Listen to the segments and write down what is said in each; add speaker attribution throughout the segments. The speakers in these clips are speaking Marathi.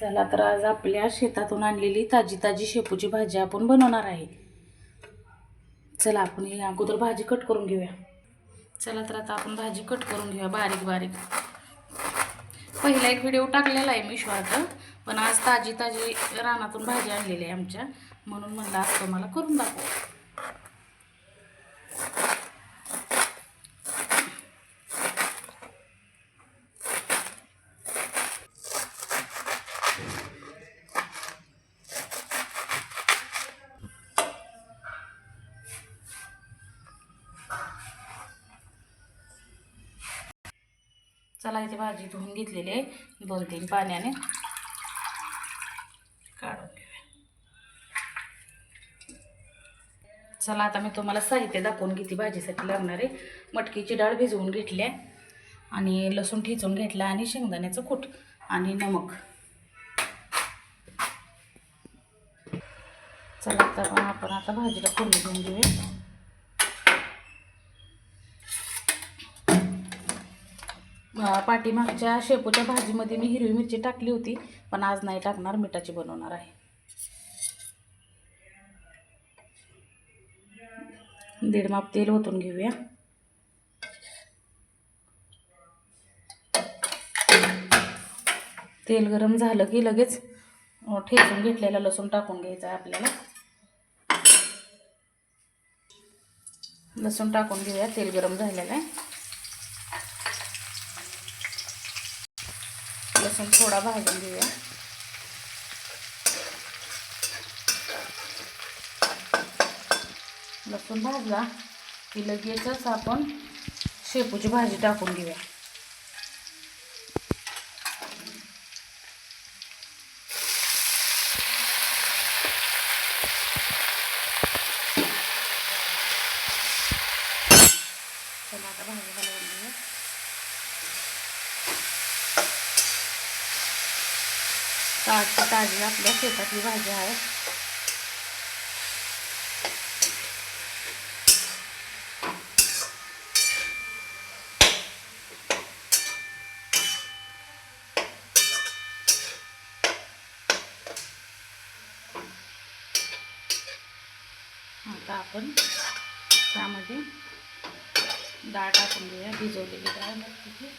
Speaker 1: चला तर आज आपल्या शेतातून आणलेली ताजी ताजी शेपूची भाजी आपण बनवणार आहे. चला आपण ही अगोदर भाजी कट करून घेऊया. चला तर आता आपण भाजी कट करून घेऊया बारीक बारीक. पहिला एक व्हिडिओ टाकलेला आहे मी शॉर्ट पण आज ताजी ताजी रानातून भाजी आणलेली आहे आमच्या. म्हणून म्हणलं आज तुम्हाला करून दाखवा. चला इथे भाजी धुवून घेतलेली आहे. दोन तीन पाण्याने. काढून घेऊया. चला आता मी तुम्हाला साहित्य दाखवून घेते. भाजीसाठी लागणारे मटकीची डाळ भिजवून घेतली आहे. आणि लसूण ठेचून घेतला आणि शेंगदाण्याचं कूट आणि नमक. चला आता आपण आपण आता भाजीला फोडणी घेऊन घेऊया. पाठीमागच्या शेपूच्या भाजीमध्ये मी हिरवी मिरची टाकली होती पण आज नाही टाकणार मिठाची बनवणार आहे. दीड माप तेल ओतून घेऊया. तेल गरम झालं की लगेच ठेचून घेतलेला लसूण टाकून घ्यायचा आहे आपल्याला. लसूण टाकून घेऊया तेल गरम झालेलं आहे. लसूण थोडा भाजून घेऊया. लसूण भाजला की लगेचच आपण शेपूची भाजी टाकून घेऊया चला आता भाजी हलवून घेऊया ताजी ताजी आपल्या शेतातली भाजी आहे. आता आपण त्यामध्ये डाळ टाकून घेऊया भिजवलेली डाळ. तिथे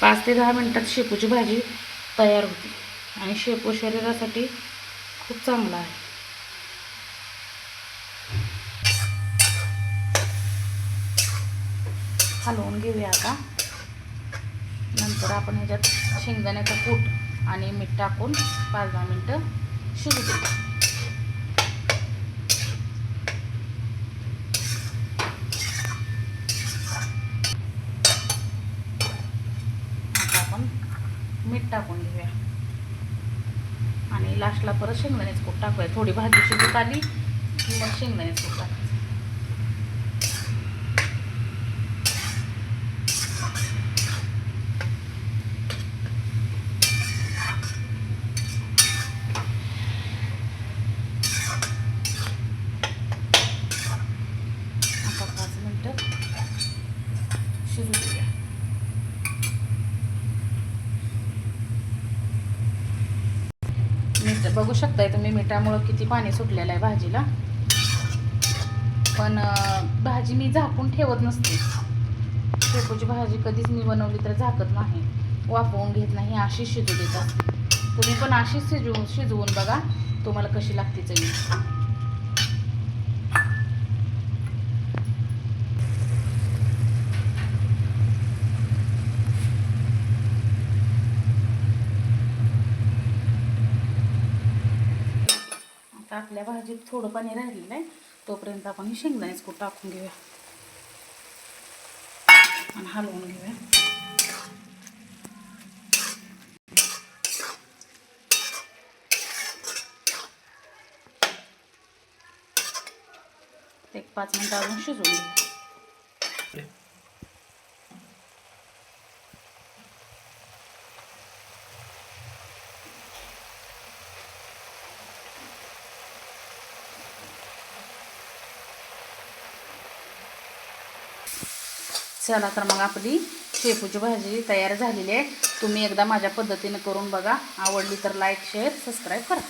Speaker 1: पाच ते दहा मिनटात शेपूची भाजी तयार होती. आणि शेपू शरीरासाठी खूप चांगला आहे. हलवून घेऊया आता. नंतर आपण ह्याच्यात शेंगदाण्याचा कूट आणि मीठ टाकून पाच दहा मिनटं शिजू देऊ आता आपण मीठ टाकून घेऊया आणि लास्टला परत शेंगदाण्याचं कूट टाकूया. थोडी भाजी शिजत आली की मग शेंगदाण्याचं कूट टाकायचं आता पाच मिनटं शिजू देऊया मीठ बघू शकताय तुम्ही मिठामुळं किती पाणी सुटलेलं आहे भाजीला. पण भाजी मी झाकून ठेवत नसते. शेपूची भाजी कधीच मी बनवली तर झाकत नाही वाफवून घेत नाही अशी शिजू देतात तुम्ही पण अशीच शिजवून शिजवून बघा तुम्हाला कशी लागते चवी. आता आपल्या भाजीत थोडं पाणी राहिलेलं आहे. तोपर्यंत आपण हे कूट टाकून घेऊया. आणि हलवून घेऊया. एक पाच मिनिटं अजून शिजवून घेऊ. चला तर मग आपली शेपूची भाजी तयार झालेली आहे. तुम्ही एकदा माझ्या पद्धतीने करून बघा. आवडली तर लाईक शेअर सबस्क्राईब करा.